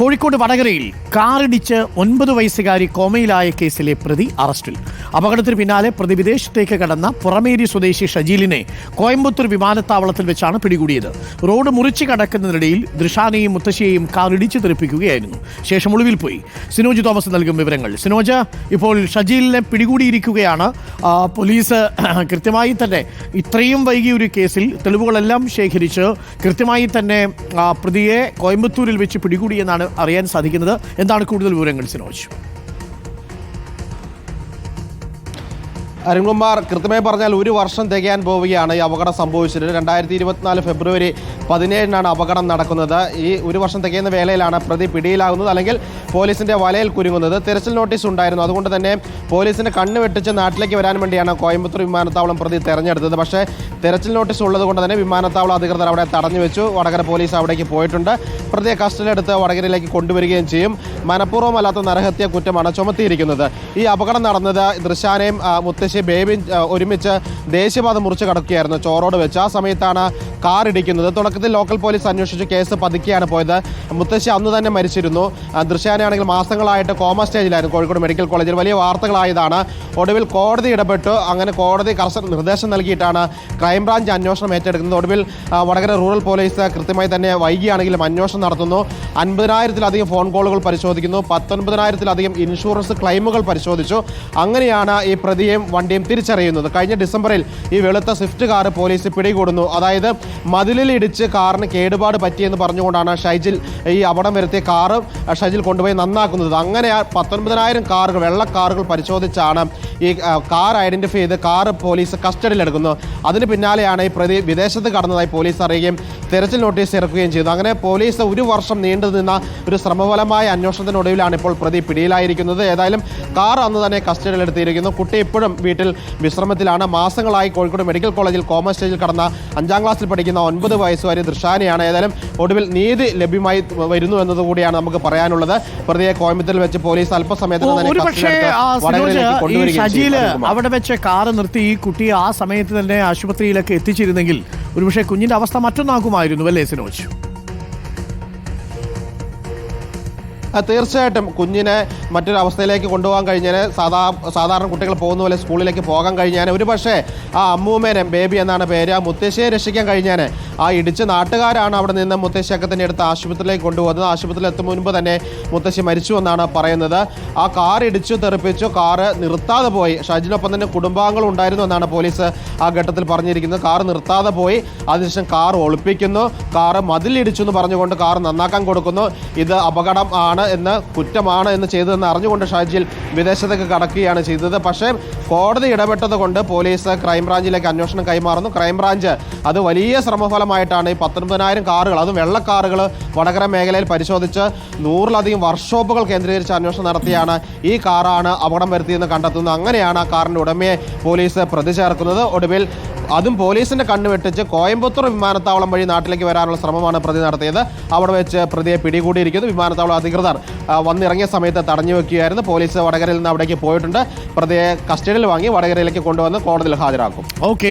കോഴിക്കോട് വടകരയിൽ കാറിടിച്ച് ഒൻപത് വയസ്സുകാരി കോമയിലായ കേസിലെ പ്രതി അറസ്റ്റിൽ. അപകടത്തിന് പിന്നാലെ പ്രതി വിദേശത്തേക്ക് കടന്ന പുറമേരി സ്വദേശി ഷജീലിനെ കോയമ്പത്തൂർ വിമാനത്താവളത്തിൽ വെച്ചാണ് പിടികൂടിയത്. റോഡ് മുറിച്ച് കടക്കുന്നതിനിടയിൽ ദൃഷാനെയും മുത്തശ്ശിയെയും കാർ ഇടിച്ചു തെറിപ്പിക്കുകയായിരുന്നു. ശേഷം ഒളിവിൽ പോയി. സിനോജ് തോമസ് നൽകും വിവരങ്ങൾ. സിനോജ് ഇപ്പോൾ ഷജീലിനെ പിടികൂടിയിരിക്കുകയാണ്. പോലീസ് കൃത്യമായി തന്നെ ഇത്രയും വൈകിയ ഒരു കേസിൽ തെളിവുകളെല്ലാം ശേഖരിച്ച് കൃത്യമായി തന്നെ പ്രതിയെ കോയമ്പത്തൂരിൽ വെച്ച് പിടികൂടിയെന്നാണ് അറിയാൻ സാധിക്കുന്നത്. എന്താണ് കൂടുതൽ വിവരങ്ങൾ സിനോജ്? അരുൺകുമാർ കൃത്യമായി പറഞ്ഞാൽ ഒരു വർഷം തികയാൻ പോവുകയാണ് ഈ അപകടം സംഭവിച്ചത്. രണ്ടായിരത്തി ഇരുപത്തിനാല് ഫെബ്രുവരി പതിനേഴിനാണ് അപകടം നടക്കുന്നത്. ഈ ഒരു വർഷം തികയുന്ന വേളയിലാണ് പ്രതി പിടിയിലാകുന്നത് അല്ലെങ്കിൽ പോലീസിന്റെ വലയിൽ കുരുങ്ങുന്നത്. തിരച്ചിൽ നോട്ടീസ് ഉണ്ടായിരുന്നു. അതുകൊണ്ട് തന്നെ പോലീസിന്റെ കണ്ണ് വെട്ടിച്ച് നാട്ടിലേക്ക് വരാൻ വേണ്ടിയാണ് കോയമ്പത്തൂർ വിമാനത്താവളം പ്രതി തെരഞ്ഞെടുത്തത്. പക്ഷേ തെരച്ചിൽ നോട്ടീസ് ഉള്ളത് കൊണ്ട് തന്നെ വിമാനത്താവളം അധികൃതർ അവിടെ തടഞ്ഞു വെച്ചു. വടകര പോലീസ് അവിടേക്ക് പോയിട്ടുണ്ട്. പ്രതിയെ കസ്റ്റഡിയിലെടുത്ത് വടകരയിലേക്ക് കൊണ്ടുവരികയും ചെയ്യും. മനഃപൂർവമല്ലാത്ത നരഹത്യ കുറ്റമാണ് ചുമത്തിയിരിക്കുന്നത്. ഈ അപകടം നടന്നത് ദൃശാനയും മുത്തശ്ശി ബേബിയും ബേബിൻ ഒരുമിച്ച് ദേശീയപാത മുറിച്ച് കടക്കുകയായിരുന്നു ചോറോട് വെച്ച്. ആ സമയത്താണ് കാർ ഇടിക്കുന്നത്. തുടക്കത്തിൽ ലോക്കൽ പോലീസ് അന്വേഷിച്ച് കേസ് പതുക്കിയാണ് പോയത്. മുത്തശ്ശി അന്ന് തന്നെ മരിച്ചിരുന്നു. ദൃശ്യാനാണെങ്കിൽ മാസങ്ങളായിട്ട് കോമ സ്റ്റേജിലായിരുന്നു കോഴിക്കോട് മെഡിക്കൽ കോളേജിൽ. വലിയ വാർത്തകളായതാണ്. ഒടുവിൽ കോടതി ഇടപെട്ടു. അങ്ങനെ കോടതി കർശന നിർദ്ദേശം നൽകിയിട്ടാണ് ക്രൈംബ്രാഞ്ച് അന്വേഷണം ഏറ്റെടുക്കുന്നത്. ഒടുവിൽ വടകര റൂറൽ പോലീസ് കൃത്യമായി തന്നെ വൈകിയാണെങ്കിലും അന്വേഷണം നടത്തുന്നു. അൻപതിനായിരത്തിലധികം ഫോൺ കോളുകൾ പരിശോധിക്കുന്നു. പത്തൊൻപതിനായിരത്തിലധികം ഇൻഷുറൻസ് ക്ലെയിമുകൾ പരിശോധിച്ചു. അങ്ങനെയാണ് ഈ പ്രതിയെയും വണ്ടിയും തിരിച്ചറിയുന്നത്. കഴിഞ്ഞ ഡിസംബറിൽ ഈ വെളുത്ത സ്വിഫ്റ്റ് കാർ പോലീസ് പിടികൂടുന്നു. അതായത് മതിലിൽ ഇടിച്ച് കാറിന് കേടുപാട് പറ്റിയെന്ന് പറഞ്ഞുകൊണ്ടാണ് ഷൈജിൽ ഈ അപകടം വരുത്തിയ കാറ് ഷൈജിൽ കൊണ്ടുപോയി നന്നാക്കുന്നത്. അങ്ങനെ പത്തൊൻപതിനായിരം കാറുകൾ വെള്ള കാറുകൾ പരിശോധിച്ചാണ് ഈ കാർ ഐഡന്റിഫൈ ചെയ്ത് കാർ പോലീസ് കസ്റ്റഡിയിലെടുക്കുന്നത് അതിന് പിന്നാലെയാണ് ഈ പ്രതി വിദേശത്ത് കടന്നതായി പോലീസ് അറിയുകയും തെരച്ചിൽ നോട്ടീസ് ഇറക്കുകയും ചെയ്തു. അങ്ങനെ പോലീസ് ഒരു വർഷം നീണ്ടു നിന്ന ഒരു ശ്രമഫലമായ അന്വേഷണത്തിനൊടുവിലാണ് ഇപ്പോൾ പ്രതി പിടിയിലായിരിക്കുന്നത്. ഏതായാലും കാർ അന്ന് തന്നെ കസ്റ്റഡിയിലെടുത്തിയിരിക്കുന്നു കുട്ടി ഇപ്പോഴും വീട്ടിൽ വിശ്രമത്തിലാണ്. മാസങ്ങളായി കോഴിക്കോട് മെഡിക്കൽ കോളേജിൽ കോമൺ സ്റ്റേജിൽ കടന്ന അഞ്ചാം ക്ലാസ്സിൽ പഠിക്കുന്ന ഒൻപത് വയസ്സുകാരി ദൃശാനയാണ് ഏതായാലും ഒടുവിൽ നീതി ലഭ്യമായി വരുന്നു എന്നതുകൂടിയാണ് നമുക്ക് പറയാനുള്ളത്. പ്രതിയെ കോയമ്പത്തൂരിൽ വെച്ച് പോലീസ് അല്പസമയത്തിന് തന്നെ. അവിടെ വെച്ച് കാറ് നിർത്തി ഈ കുട്ടിയെ ആ സമയത്ത് തന്നെ ആശുപത്രിയിലൊക്കെ എത്തിച്ചിരുന്നെങ്കിൽ ഒരുപക്ഷെ കുഞ്ഞിന്റെ അവസ്ഥ മറ്റൊന്നാകുമായിരുന്നു. അല്ലേ സിനോജ്? തീർച്ചയായിട്ടും കുഞ്ഞിനെ മറ്റൊരു അവസ്ഥയിലേക്ക് കൊണ്ടുപോകാൻ കഴിഞ്ഞാൽ സാധാ സാധാരണ കുട്ടികൾ പോകുന്ന പോലെ സ്കൂളിലേക്ക് പോകാൻ കഴിഞ്ഞാൽ ഒരു പക്ഷേ ആ അമ്മൂമ്മേനെ ബേബി എന്നാണ് പേര് ആ മുത്തശ്ശിയെ രക്ഷിക്കാൻ കഴിഞ്ഞാൽ ആ ഇടിച്ച നാട്ടുകാരാണ് അവിടെ നിന്ന് മുത്തശ്ശിയൊക്കെ തന്നെ എടുത്ത് ആശുപത്രിയിലേക്ക് കൊണ്ടുപോകുന്നത്. ആശുപത്രിയിൽ എത്തും മുൻപ് തന്നെ മുത്തശ്ശി മരിച്ചു എന്നാണ് പറയുന്നത്. ആ കാർ ഇടിച്ചു തെറിപ്പിച്ചു കാറ് നിർത്താതെ പോയി. ഷജിനൊപ്പം തന്നെ കുടുംബാംഗങ്ങൾ ഉണ്ടായിരുന്നു എന്നാണ് പോലീസ് ആ ഘട്ടത്തിൽ പറഞ്ഞിരിക്കുന്നത്. കാർ നിർത്താതെ പോയി. അതിനുശേഷം കാർ ഒളിപ്പിക്കുന്നു. കാറ് മതിലിടിച്ചു എന്ന് പറഞ്ഞുകൊണ്ട് കാർ നന്നാക്കാൻ കൊടുക്കുന്നു. ഇത് അപകടം ആണ് എന്ന് കുറ്റമാണ് എന്ന് ചെയ്തതെന്ന് അറിഞ്ഞുകൊണ്ട് ഷാജിൽ വിദേശത്തേക്ക് കടക്കുകയാണ് ചെയ്തത്. പക്ഷേ കോടതി ഇടപെട്ടത് കൊണ്ട് പോലീസ് ക്രൈംബ്രാഞ്ചിലേക്ക് അന്വേഷണം കൈമാറുന്നു. ക്രൈംബ്രാഞ്ച് അത് വലിയ ശ്രമഫലമായിട്ടാണ് ഈ പത്തൊൻപതിനായിരം കാറുകൾ അതും വെള്ളക്കാറുകൾ വടകര മേഖലയിൽ പരിശോധിച്ച് നൂറിലധികം വർക്ക്ഷോപ്പുകൾ കേന്ദ്രീകരിച്ച് അന്വേഷണം നടത്തിയാണ് ഈ കാറാണ് അപകടം വരുത്തിയെന്ന് കണ്ടെത്തുന്നത്. അങ്ങനെയാണ് ആ കാറിന്റെ ഉടമയെ പോലീസ് പ്രതി ചേർക്കുന്നത് ഒടുവിൽ അതും പോലീസിന്റെ കണ്ണുവെട്ടിച്ച് കോയമ്പത്തൂർ വിമാനത്താവളം വഴി നാട്ടിലേക്ക് വരാനുള്ള ശ്രമമാണ് പ്രതി നടത്തിയത്. അവിടെ വെച്ച് പ്രതിയെ പിടികൂടിയിരിക്കുന്നു. വിമാനത്താവളം അധികൃതർ ആ, വന്നിറങ്ങിയ സമയത്ത് തടഞ്ഞു വെക്കുകയായിരുന്നു. പോലീസ് വടകരയിൽ നിന്ന് അവിടേക്ക് പോയിട്ടുണ്ട്. പ്രതിയെ കസ്റ്റഡിയിൽ വാങ്ങി വടകരയിലേക്ക് കൊണ്ടുവന്ന് കോടതിയിൽ ഹാജരാക്കും. ഓക്കെ